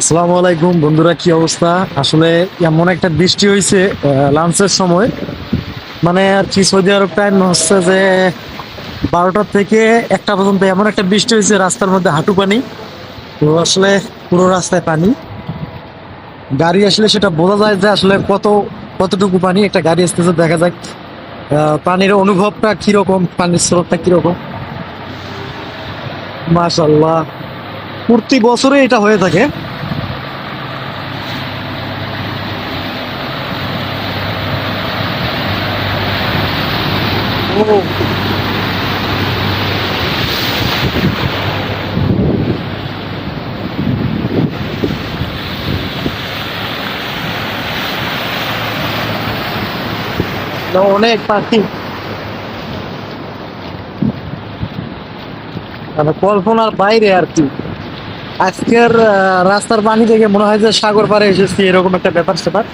আসসালামু আলাইকুম, বন্ধুরা, কি অবস্থা? আসলে এমন একটা বৃষ্টি হয়েছে লাঞ্চের সময়। মানে আর কি, সৌদি আরব টাইম হচ্ছে যে বারোটা থেকে একটা পর্যন্ত এমন একটা বৃষ্টি হয়েছে রাস্তার মধ্যে হাঁটু পানি। তো আসলে পুরো রাস্তায় পানি। গাড়ি আসলে সেটা বোঝা যায় যে আসলে কত, কতটুকু পানি, একটা গাড়ি আসতেছে, দেখা যাক পানির অনুভবটা কীরকম, পানির স্রোতটা কীরকম। মাশাল্লাহ প্রতি বছরে এটা হয়ে থাকে। অনেক পাখি। মানে কল্পনার বাইরে আর কি। আজকের রাস্তার পানি থেকে মনে হয় যে সাগর পাড়ে এসেছি, এরকম একটা ব্যাপার স্যাপার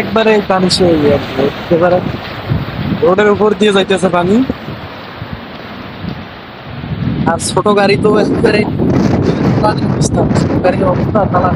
একবারে পানি শুয়ে একেবারে রোডের উপর দিয়ে যাইতেছে পানি। আর ছোট গাড়ি তো একবারে গাড়ির অবস্থা, তালা।